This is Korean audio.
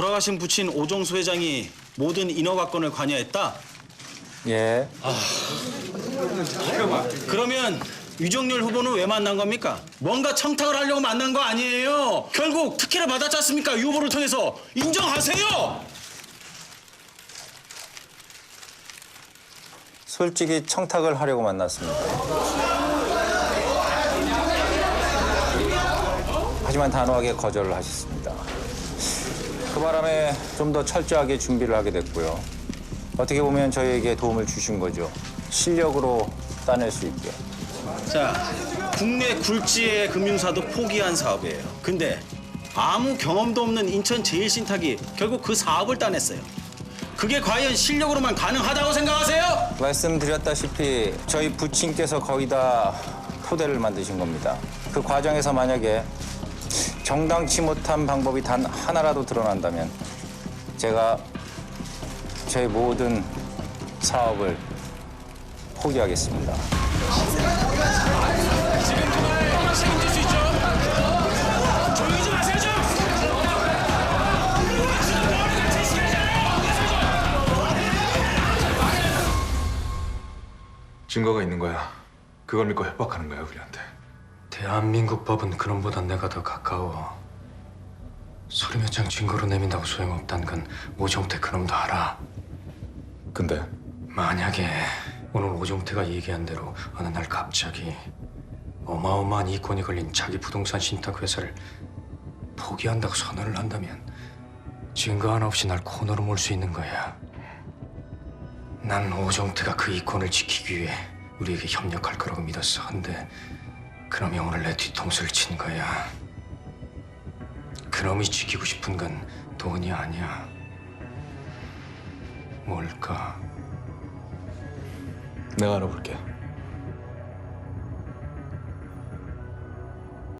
돌아가신 부친 오종수 회장이 모든 인허가권을 관여했다. 예. 그러면 유정열 후보는 왜 만난 겁니까? 뭔가 청탁을 하려고 만난 거 아니에요. 결국 특혜를 받았지 않습니까? 이 후보를 통해서 인정하세요. 솔직히 청탁을 하려고 만났습니다. 하지만 단호하게 거절을 하셨습니다. 그 바람에 좀 더 철저하게 준비를 하게 됐고요. 어떻게 보면 저희에게 도움을 주신 거죠. 실력으로 따낼 수 있게. 자, 국내 굴지의 금융사도 포기한 사업이에요. 근데 아무 경험도 없는 인천 제일신탁이 결국 그 사업을 따냈어요. 그게 과연 실력으로만 가능하다고 생각하세요? 말씀드렸다시피 저희 부친께서 거의 다 토대를 만드신 겁니다. 그 과정에서 만약에 정당치 못한 방법이 단 하나라도 드러난다면 제가 저희 모든 사업을 포기하겠습니다. 증거가 있는 거야. 그걸 믿고 협박하는 거야 우리한테. 대한민국 법은 그놈보다 내가 더 가까워. 서류 몇 장 증거로 내민다고 소용없다는 건 오종태 그놈도 알아. 근데 만약에 오늘 오종태가 얘기한 대로 어느 날 갑자기 어마어마한 이권이 걸린 자기 부동산 신탁 회사를 포기한다고 선언을 한다면 증거 하나 없이 날 코너로 몰 수 있는 거야. 난 오종태가 그 이권을 지키기 위해 우리에게 협력할 거라고 믿었어. 근데 그놈이 오늘 내 뒤통수를 친 거야. 그놈이 지키고 싶은 건 돈이 아니야. 뭘까? 내가 알아볼게.